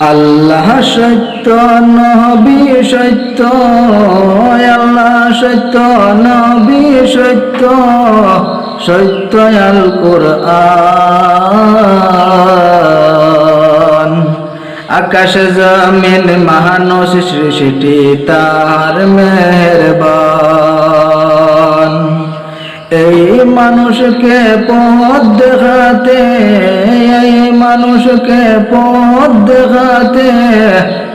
আল্লাহ সত্য, নবী সত্য, আল্লাহ সত্য, নবী সত্য সত্য আল কোরআন আকাশ জমিন মহানস সৃষ্টি তার মেহরবান। এই মানুষকে পথ দেখাতে, এই মানুষকে পথ দেখাতে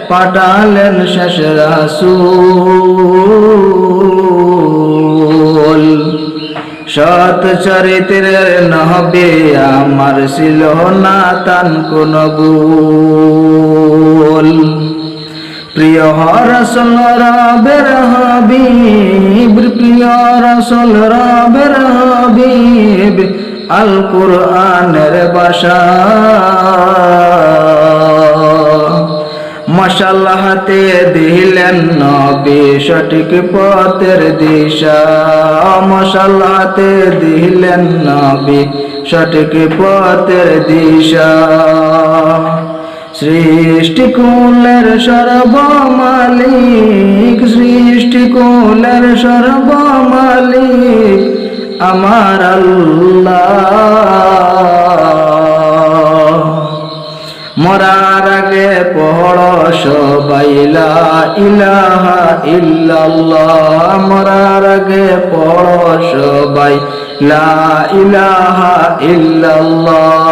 পাঠালেন শেষ রাসূল। সৎ চরিত্রের নহবে আমার ছিল না তান কোন প্রিয় রসল রবের হবিব প্রিয় রসল রবের হবিব আল কুরআনের বাসা মশাল্লাহাতে দিলেন নবী সঠিক পথের দিশা। মশাল্লাহাতে দিলেন নবী সঠিক পথের দিশা। সৃষ্টিকুলের সর্বমালিক সৃষ্টিকুলের সর্বমালিক আমার মরার আগে পড় সবাইলা ইলাহা ইল্লাল্লাহ। মরার আগে পড় সবাই, লা ইলাহা ইল্লাল্লাহ।